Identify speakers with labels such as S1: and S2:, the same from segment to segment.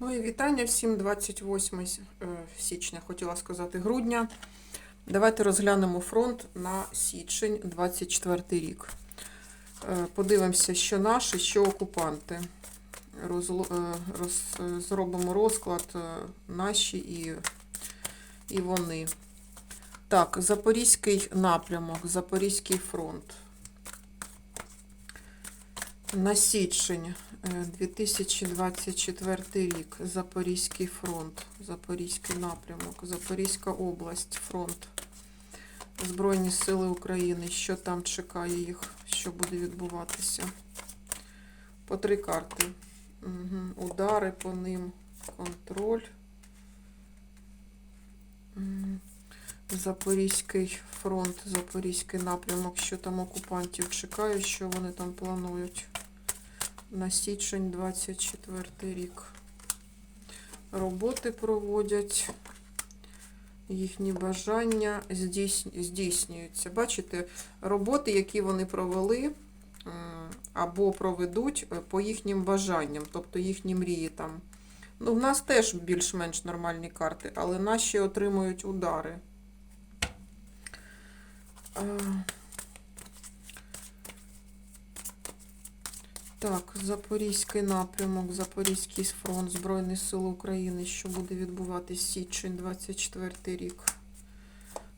S1: Мої вітання всім 28 е, січня, хотіла сказати, грудня. Давайте розглянемо фронт на січень 24 рік. Е, Подивимося, що наші, що окупанти. Е, роз, е, зробимо розклад наші і, і вони. Так, Запорізький напрямок, Запорізький фронт. На січень 2024 рік. Запорізький фронт, Запорізький напрямок, Запорізька область, фронт. Збройні Сили України. Що там чекає їх? Що буде відбуватися? По три карти. Угу. Удари по ним, контроль. Запорізький фронт, Запорізький напрямок, що там окупантів чекає, що вони там планують на січень 24 рік. Роботи проводять, їхні бажання здійснюються. Бачите, роботи, які вони провели або проведуть е, по їхнім бажанням, тобто їхні мрії там. Ну, в нас теж більш-менш нормальні карти, але наші отримують удари. Так, Запорізький напрямок, Запорізький фронт Збройних сил України, що буде відбуватись січень 24 рік.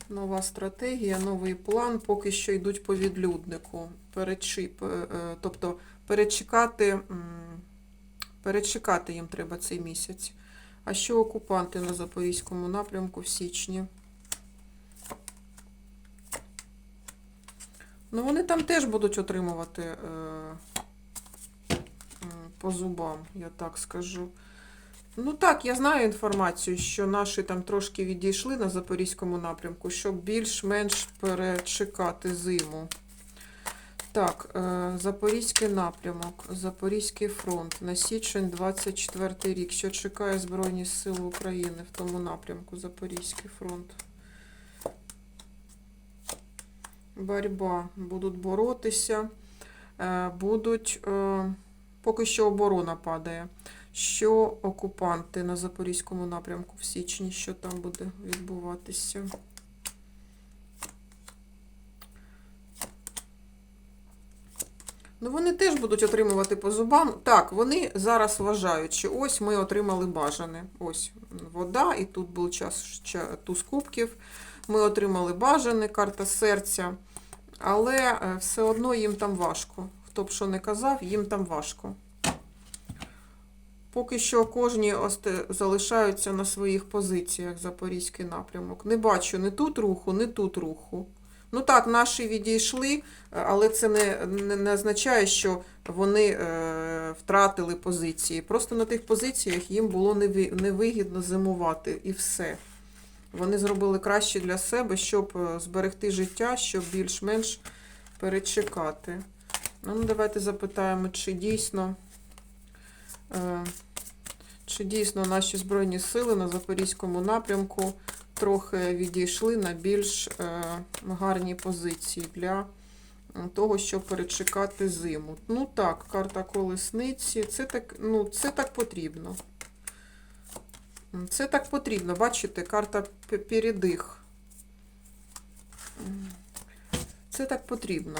S1: Нова стратегія, новий план. Поки що йдуть по відлюднику. Перечі, е, тобто перечекати, перечекати їм треба цей місяць. А що окупанти на Запорізькому напрямку в січні? Ну, вони там теж будуть отримувати е, по зубам, я так скажу. Ну так, я знаю інформацію, що наші там трошки відійшли на Запорізькому напрямку, щоб більш-менш перечекати зиму. Так, е, Запорізький напрямок, Запорізький фронт на січень 24 рік. Що чекає Збройні Сили України в тому напрямку, Запорізький фронт. Борьба. Будуть боротися, е, будуть, е, поки що оборона падає. Що окупанти на Запорізькому напрямку в січні, що там буде відбуватися? Ну, вони теж будуть отримувати по зубам. Так, вони зараз вважають, що ось ми отримали бажане. Ось вода, і тут був час туз кубків. Ми отримали бажане, карта серця. Але е, все одно їм там важко. Хто б що не казав, їм там важко. Поки що кожні залишаються на своїх позиціях Запорізький напрямок. Не бачу ні тут руху, ні тут руху. Ну так, наші відійшли, але це не, не, не означає, що вони е, втратили позиції. Просто на тих позиціях їм було неви- невигідно зимувати і все. Вони зробили краще для себе, щоб е, зберегти життя, щоб більш-менш перечекати. Ну, давайте запитаємо, чи дійсно, е, чи дійсно наші Збройні сили на Запорізькому напрямку трохи відійшли на більш е, гарні позиції для того, щоб перечекати зиму. Ну так, карта колесниці, це так, ну, це так потрібно. Це так потрібно, бачите, карта передих. Це так потрібно.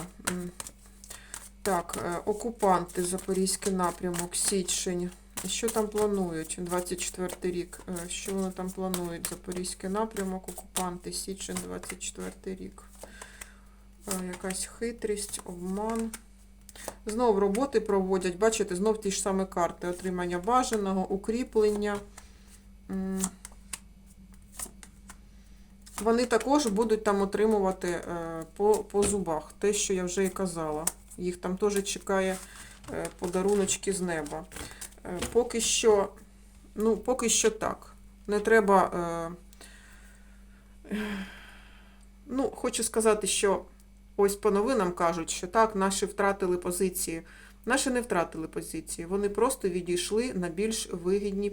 S1: Так, е, окупанти, Запорізький напрямок, січень. Що там планують? 24 рік. Е, Що вони там планують? Запорізький напрямок, окупанти, січень, 24 рік. Е, Якась хитрість, обман. Знов роботи проводять, бачите, знов ті ж самі карти. Отримання бажаного, укріплення. Вони також будуть там отримувати по, по зубах. Те, що я вже і казала. Їх там теж чекає е, подаруночки з неба. Е, Поки що, ну, поки що так. Не треба. Е, ну, хочу сказати, що ось по новинам кажуть, що так, наші втратили позиції. Наші не втратили позиції. Вони просто відійшли на більш вигідні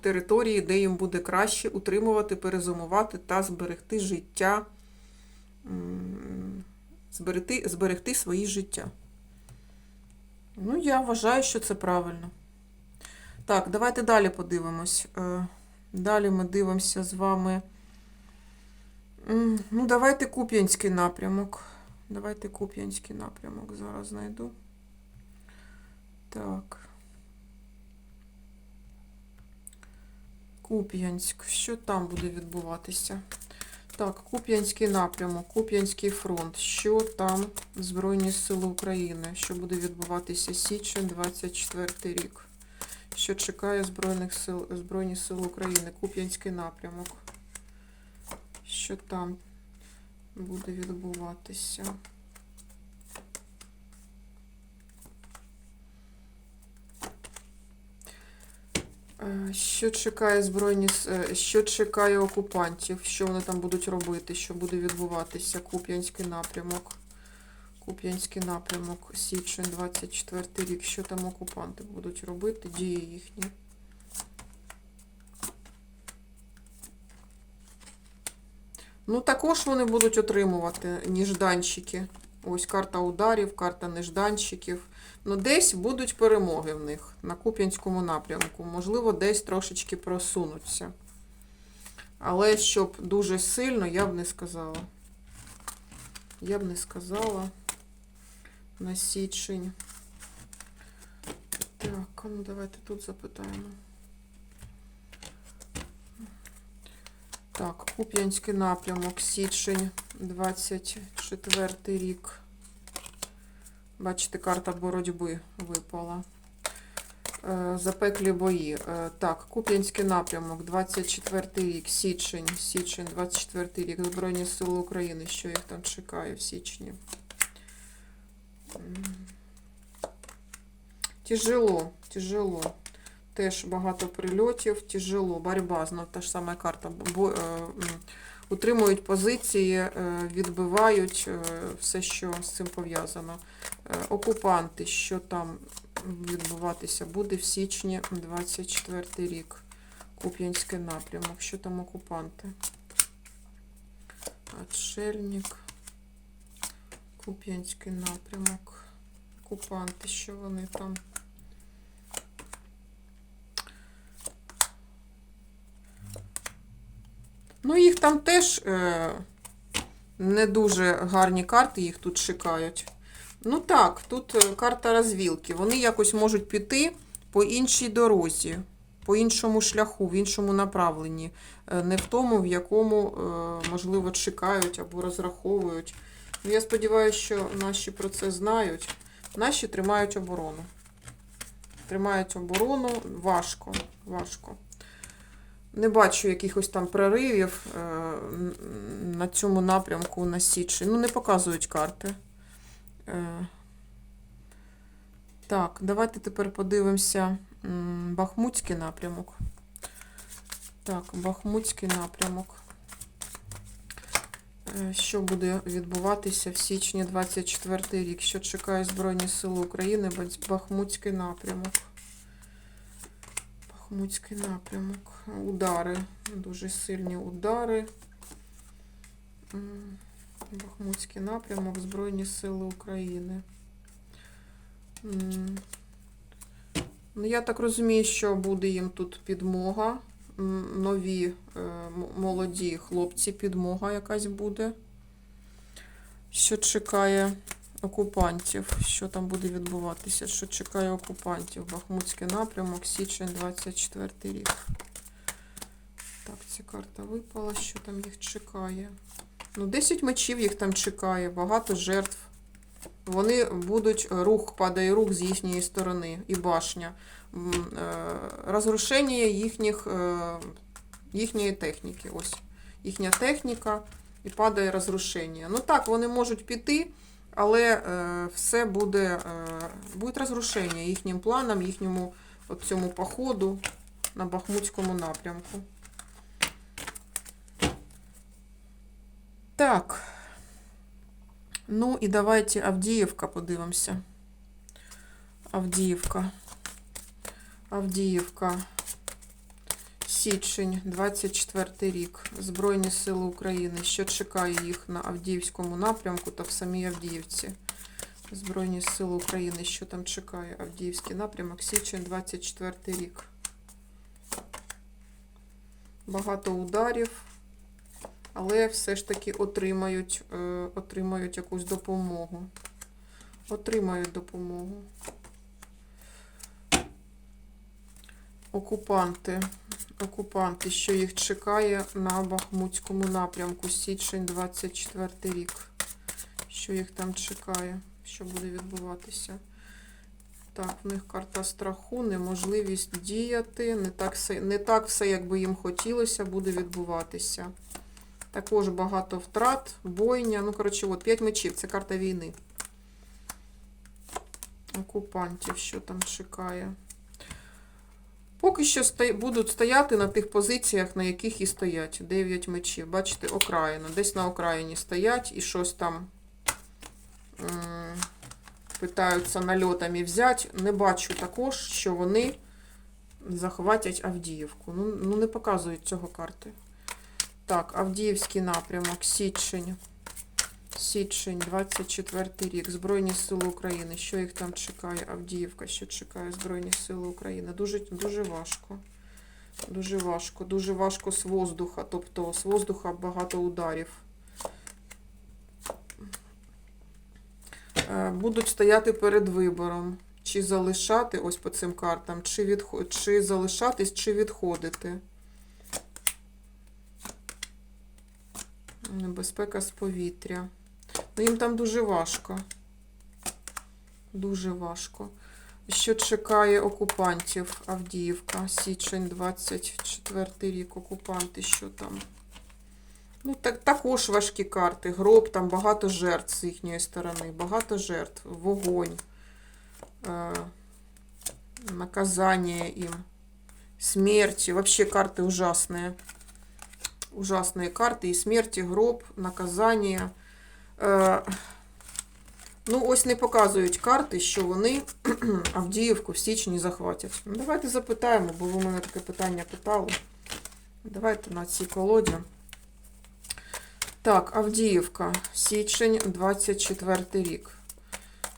S1: території, де їм буде краще утримувати, перезимувати та зберегти життя, зберегти, зберегти свої життя. Ну, я вважаю, що це правильно. Так, давайте далі подивимось. Е, Далі ми дивимося з вами. Ну, давайте Куп'янський напрямок. Давайте Куп'янський напрямок зараз знайду. Так. Куп'янськ. Що там буде відбуватися? Так, Куп'янський напрямок, Куп'янський фронт. Що там Збройні Сили України? Що буде відбуватися січень 24 рік? Що чекає Збройних сил, Збройні Сили України? Куп'янський напрямок. Що там буде відбуватися? Що чекає збройні е, що чекає окупантів? Що вони там будуть робити? Що буде відбуватися? Куп'янський напрямок. Куп'янський напрямок, січень 24 рік. Що там окупанти будуть робити? Дії їхні. Ну, також вони будуть отримувати ніжданчики. Ось карта ударів, карта нежданчиків. Ну, десь будуть перемоги в них на Куп'янському напрямку. Можливо, десь трошечки просунуться. Але щоб дуже сильно, я б не сказала. Я б не сказала на січень. Так, ну давайте тут запитаємо. Так, Куп'янський напрямок, січень, 24 рік. Бачите, карта боротьби випала. Е, Запеклі бої. Е, Так, Куп'янський напрямок, 24 рік, січень, січень, 24 рік. Збройні Сили України, що їх там чекає в січні. Тяжело, тяжело. Теж багато прильотів, тяжело, боротьба, знов та ж сама карта. Бо, е, утримують позиції, е, відбивають е, все, що з цим пов'язано. Е, окупанти, що там відбуватися буде в січні 24 рік. Куп'янський напрямок. Що там окупанти? Отшельник. Куп'янський напрямок. Окупанти, що вони там? Ну, їх там теж е, не дуже гарні карти, їх тут чекають. Ну так, тут е, карта розвілки. Вони якось можуть піти по іншій дорозі, по іншому шляху, в іншому направленні, Е, не в тому, в якому, е, можливо, чекають або розраховують. Ну, я сподіваюся, що наші про це знають. Наші тримають оборону. Тримають оборону важко, важко. Не бачу якихось там проривів е, на цьому напрямку на Січі. Ну, не показують карти. Е, Так, давайте тепер подивимося Бахмутський напрямок. Так, Бахмутський напрямок. Е, Що буде відбуватися в січні 24 рік? Що чекає Збройні Сили України? Бахмутський напрямок. Бахмутський напрямок. Удари. Дуже сильні удари. Бахмутський напрямок, Збройні Сили України. Ну, я так розумію, що буде їм тут підмога. Нові е, молоді хлопці, підмога якась буде. Що чекає окупантів? Що там буде відбуватися? Що чекає окупантів? Бахмутський напрямок, січень 24 рік. Так, ця карта випала, що там їх чекає. Ну, 10 мечів їх там чекає, багато жертв. Вони будуть, рух, падає рух з їхньої сторони і башня. Е, Розрушення їхніх, е, їхньої техніки. Ось їхня техніка і падає розрушення. Ну так, вони можуть піти, але е, все буде, е, буде розрушення їхнім планам, їхньому от цьому походу на Бахмутському напрямку. Так. Ну і давайте Авдіївка подивимося. Авдіївка. Авдіївка. Січень, 24 рік. Збройні Сили України. Що чекає їх на Авдіївському напрямку та в самій Авдіївці? Збройні Сили України. Що там чекає? Авдіївський напрямок. Січень, 24 рік. багато ударів, але все ж таки отримають, е, отримають якусь допомогу. Отримають допомогу. Окупанти. Окупанти, що їх чекає на Бахмутському напрямку, січень 24 рік. Що їх там чекає, що буде відбуватися. Так, в них карта страху, неможливість діяти, не так, все, не так все, як би їм хотілося, буде відбуватися. Також багато втрат, бойня. Ну, коротше, от 5 мечів, це карта війни. Окупантів, що там чекає. Поки що будуть стояти на тих позиціях, на яких і стоять. 9 мечів. Бачите, окраїна. Десь на окраїні стоять і щось там питаються нальотами взяти. Не бачу також, що вони захватять Авдіївку. Ну, ну не показують цього карти. Так, Авдіївський напрямок, січень. Січень, 24 рік. Збройні Сили України. Що їх там чекає? Авдіївка, що чекає Збройні Сили України. Дуже, дуже важко. Дуже важко. Дуже важко з воздуха. Тобто з воздуха багато ударів. Е, Будуть стояти перед вибором. Чи залишати, ось по цим картам, чи, відхо... чи залишатись, чи відходити. Небезпека з повітря. Ну, їм там дуже важко. Дуже важко. Що чекає окупантів Авдіївка? Січень 24 рік. Окупанти, що там? Ну, так, також важкі карти. Гроб, там багато жертв з їхньої сторони. Багато жертв. Вогонь. Е, наказання їм. Смерті. Вообще карти ужасні. Ужасные карти. І смерть, гроб, наказання. Е, ну, ось не показують карти, що вони Авдіївку в січні захватять. Ну, давайте запитаємо, бо ви мене таке питання питали. Давайте на цій колоді. Так, Авдіївка, січень, 24 рік.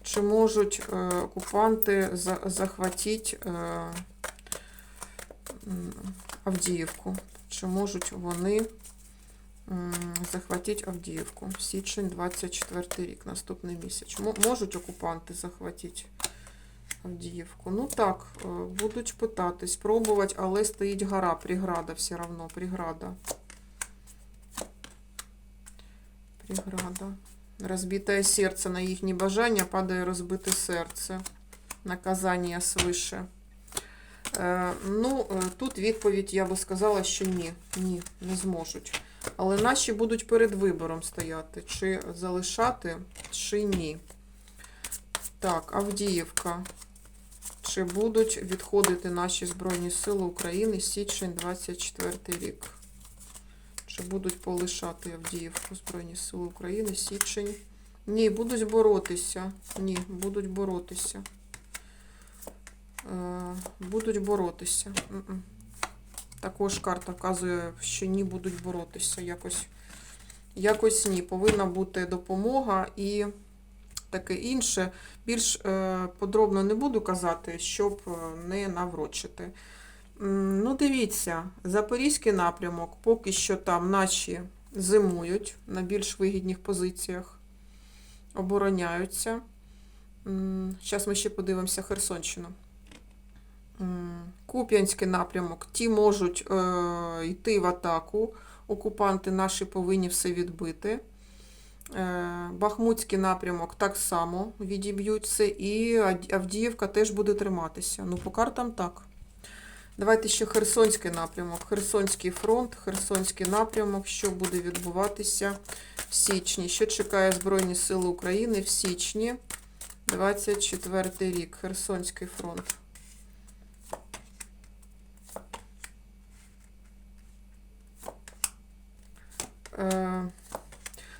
S1: Чи можуть е, окупанти за, захватити е, Авдіївку? Чи можуть вони захватити Авдіївку? Січень, 24 рік, наступний місяць. Мо- Можуть окупанти захватити Авдіївку? Ну так, е, будуть питати, спробувати, але стоїть гора, преграда все одно, преграда. Преграда. Розбите серце на їхні бажання, падає розбите серце. Наказання свише. Е, ну, е, тут відповідь, я би сказала, що ні. Ні, не зможуть. Але наші будуть перед вибором стояти, чи залишати, чи ні. Так, Авдіївка. Чи будуть відходити наші Збройні Сили України січень 24 рік? Чи будуть полишати Авдіївку Збройні Сили України січень? Ні, будуть боротися. Ні, будуть боротися. Е, Будуть боротися. Також карта вказує, що ні, будуть боротися. Якось, якось ні. Повинна бути допомога і таке інше. Більш е, подробно не буду казати, щоб е, не наврочити. Ну, дивіться, Запорізький напрямок, поки що там наші зимують на більш вигідних позиціях, обороняються. Зараз ми ще подивимося Херсонщину. Куп'янський напрямок. Ті можуть е, йти в атаку. Окупанти наші повинні все відбити. Е, Бахмутський напрямок так само відіб'ються. І Авдіївка теж буде триматися. Ну, по картам так. Давайте ще Херсонський напрямок. Херсонський фронт, Херсонський напрямок, що буде відбуватися в січні. Що чекає Збройні Сили України в січні 24 рік. Херсонський фронт.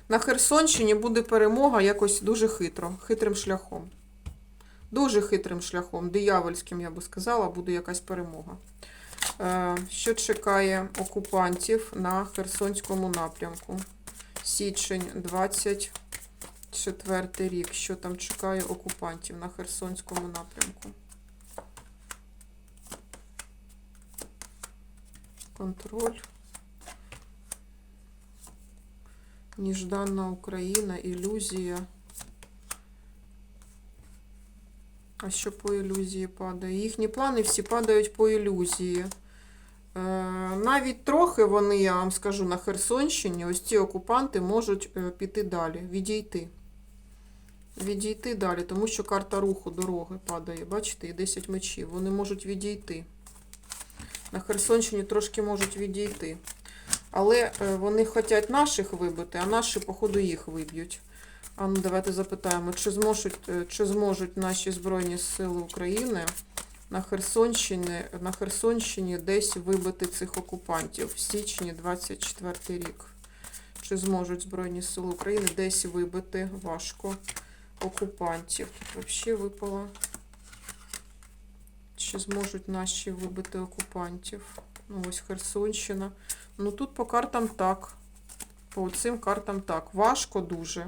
S1: На Херсонщині буде перемога якось дуже хитро, хитрим шляхом. Дуже хитрим шляхом, диявольським, я би сказала, буде якась перемога. Е, Що чекає окупантів на Херсонському напрямку? Січень 24 рік. Що там чекає окупантів на Херсонському напрямку? Контроль. Ніжданна Україна, ілюзія. А що по ілюзії падає? Їхні плани всі падають по ілюзії. Е, навіть трохи вони, я вам скажу, на Херсонщині, ось ці окупанти можуть е, піти далі, відійти. Відійти далі, тому що карта руху дороги падає. Бачите, і 10 мечів. Вони можуть відійти. На Херсонщині трошки можуть відійти. Але е, вони хочуть наших вибити, а наші, походу, їх виб'ють. А ну давайте запитаємо, чи зможуть, е, чи зможуть наші Збройні Сили України на Херсонщині, на Херсонщині десь вибити цих окупантів в січні 24 рік. Чи зможуть Збройні Сили України десь вибити важко окупантів? Тут взагалі випало. Чи зможуть наші вибити окупантів? Ну, ось Херсонщина. Ну тут по картам так. По цим картам так. Важко дуже.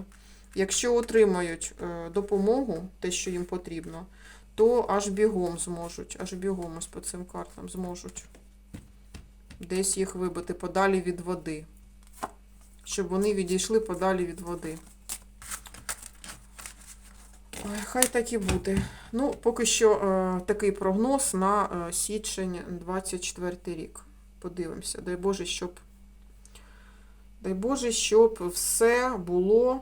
S1: Якщо отримають е, допомогу, те, що їм потрібно, то аж бігом зможуть. Аж бігом ось по цим картам зможуть. Десь їх вибити подалі від води. Щоб вони відійшли подалі від води. Ой, Хай так і буде. Ну, поки що е, такий прогноз на е, січень 24 рік. Подивимося. Дай Боже, щоб. Дай Боже, щоб все було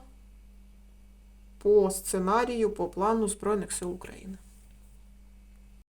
S1: по сценарію, по плану Збройних сил України.